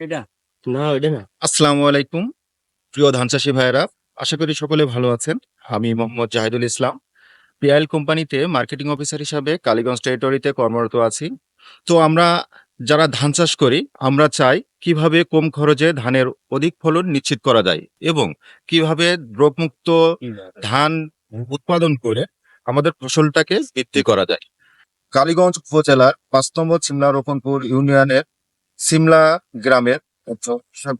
এটা? না ওইটা না। আসসালামু আলাইকুম প্রিয় ধান চাষি ভাইয়েরা আশা করি সকলে ভালো আছেন। আমি মোহাম্মদ জাহিদুল ইসলাম পিআইএল কোম্পানিতে মার্কেটিং অফিসার হিসাবে কালীগঞ্জ টেরিটরিতে কর্মরত আছি। তো আমরা যারা ধান চাষ করি আমরা চাই কীভাবে কম খরচে ধানের অধিক ফলন নিশ্চিত করা যায় এবং কীভাবে রোগমুক্ত ধান উৎপাদন করে আমাদের ফসলটাকে বৃদ্ধি করা যায়। কালীগঞ্জ উপজেলার পাঁচ নম্বর সিমলা রোপণপুর ইউনিয়নের সিমলা গ্রামের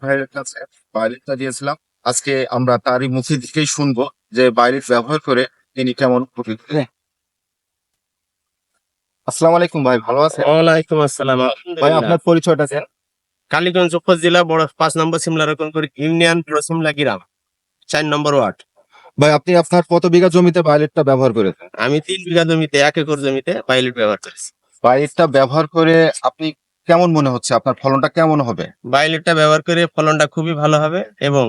ভাইয়ের কাছে বায়োলিটটা দিয়েছিলাম। আজকে আমরা তারই মুখে দিকেই শুনব যে বায়োলিট ব্যবহার করে তিনি কেমন উপকৃত। আসসালামু আলাইকুম ভাই ভালো আছেন? ওয়ালাইকুম আসসালাম ভাই আপনার পরিচয়টা দেন। কালীগঞ্জ উপজেলা বড় পাঁচ নম্বর সিমলা রকমপুর ইউনিয়ন সিমলা গ্রাম চার নম্বর ওয়ার্ড। ভাই আপনি আপনার কত বিঘা জমিতে বায়োলিটটা ব্যবহার করেছেন আমি তিন বিঘা জমিতে এক একর জমিতে পাইলট ব্যবহার করেছি। বায়োলিটটা ব্যবহার করে আপনি কেমন মনে হচ্ছে? আপনার ফলনটা কেমন হবে? বাইলেটটা ব্যবহার করে ফলনটা খুবই ভালো হবে এবং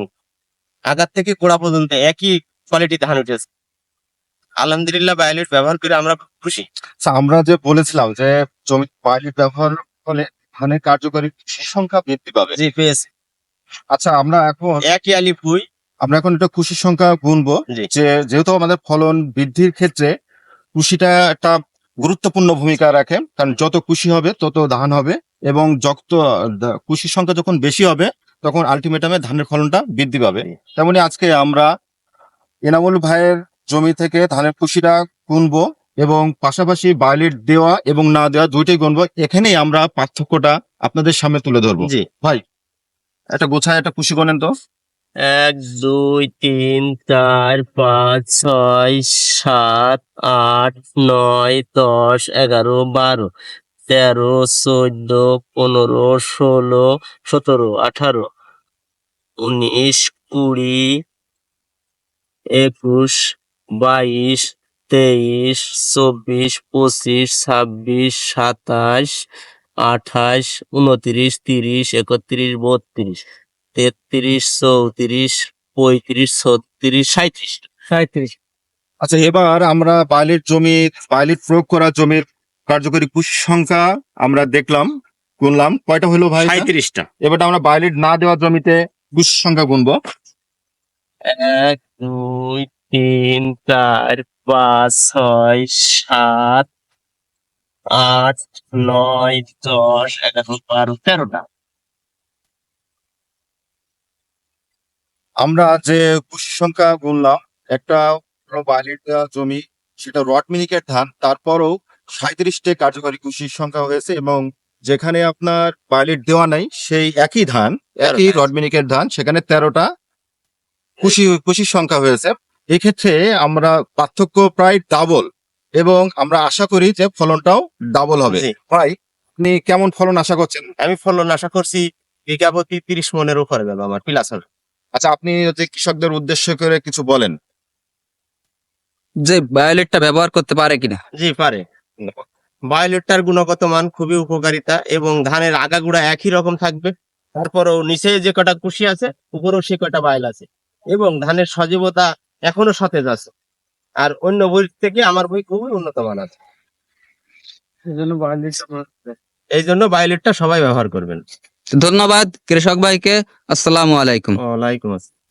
আগার থেকে গোড়া পর্যন্ত একই কোয়ালিটি ধান উঠেছে। আলহামদুলিল্লাহ বায়োলিট ব্যবহার করে আমরা খুশি। আচ্ছা আমরা যে বলেছিলাম যে জমি বায়োলিট ব্যবহার ফলে ধানের কার্যকরী সংখ্যা বৃদ্ধি পাবে। জি পেয়েছি। আচ্ছা আমরা এখন একই আলি পুই আমরা এখন একটা কৃষির সংখ্যা গুনবো যে যেহেতু আমাদের ফলন বৃদ্ধির ক্ষেত্রে কৃষিটা একটা গুরুত্বপূর্ণ ভূমিকা রাখে কারণ যত কৃষি হবে তত ধান হবে। এবং যত কৃষির সংখ্যা যখন বেশি হবে তখন আলটিমেটামে ধানের ফলনটা বৃদ্ধি পাবে। তেমনি আজকে আমরা এনামুল ভাইয়ের জমি থেকে ধানের কুশিটা গুনবো এবং পাশাপাশি বায়োলিট দেওয়া এবং না দেওয়া দুইটাই গুনবো। এখানেই আমরা পার্থক্যটা আপনাদের সামনে তুলে ধরবো। জি। ভাই একটা গোছায় একটা কুশি গনেন তো। এক দুই তিন চার পাঁচ ছয় সাত আট নয় দশ এগারো বারো। তেরো, চোদ্দ, পনেরো, ষোলো, সতেরো, আঠারো, উনিশ, কুড়ি, একুশ, বাইশ, তেইশ, চব্বিশ, পঁচিশ, ছাব্বিশ, সাতাশ, আঠাশ, উনত্রিশ, তিরিশ, একত্রিশ, বত্রিশ, তেত্রিশ, চৌত্রিশ, পঁয়ত্রিশ, ছত্রিশ সাঁত্রিশ সাঁত্রিশ আচ্ছা এবার আমরা বায়োলিট জমি বায়োলিট প্রয়োগ করা জমির কার্যকরী কুশি সংখ্যা আমরা দেখলাম গুনলাম। কয়টা হলো ভাই? সাঁত্রিশটা এবার আমরা বায়োলিট না দেওয়া জমিতে কুশি সংখ্যা গুনবো। এক দুই তিন চার পাঁচ ছয় সাত আট নয় দশ এগারো বারো তেরোটা। আমরা যে কুশি সংখ্যা গুনলাম একটা বায়োলিট দেওয়া জমি সেটা রট মিনিকেট ধান তারপরও সাঁত্রিশটে কার্যকরী কুশির সংখ্যা হয়েছে এবং যেখানে আপনার বায়োলিট দেওয়া নাই সেই একই ধান একই তেরোটা। রড মিনিকেট ধান সেখানে তেরোটা কুশি কুশির সংখ্যা হয়েছে। এক্ষেত্রে আমরা পার্থক্য প্রায় ডাবল এবং আমরা আশা করি যে ফলনটাও ডাবল হবে। ভাই আপনি কেমন ফলন আশা করছেন? আমি ফলন আশা করছি বিঘা প্রতি তিরিশ মনের উপরে যাবে আমার প্লাস হবে আচ্ছা আপনি যে কৃষকদের উদ্দেশ্য করে কিছু বলেন। যে বায়োলেটটা ব্যবহার করতে পারে কিনা? জি পারে। বায়োলেটটার গুণগত মান খুবই উপকারিতা এবং ধানের আগা আগাগুড়া একই রকম থাকবে। তারপরেও নিচে যে কটা কুশি আছে উপরেও সে কটা বাইল আছে এবং ধানের সজীবতা এখনও সতেজ আছে। আর অন্য বই থেকে আমার বই খুবই উন্নত মান আছে এই জন্য এই জন্য বায়োলেটটা সবাই ব্যবহার করবেন। ধন্যবাদ কৃষক ভাইকে। আসসালামু আলাইকুম। ওয়ালাইকুম আসসালাম।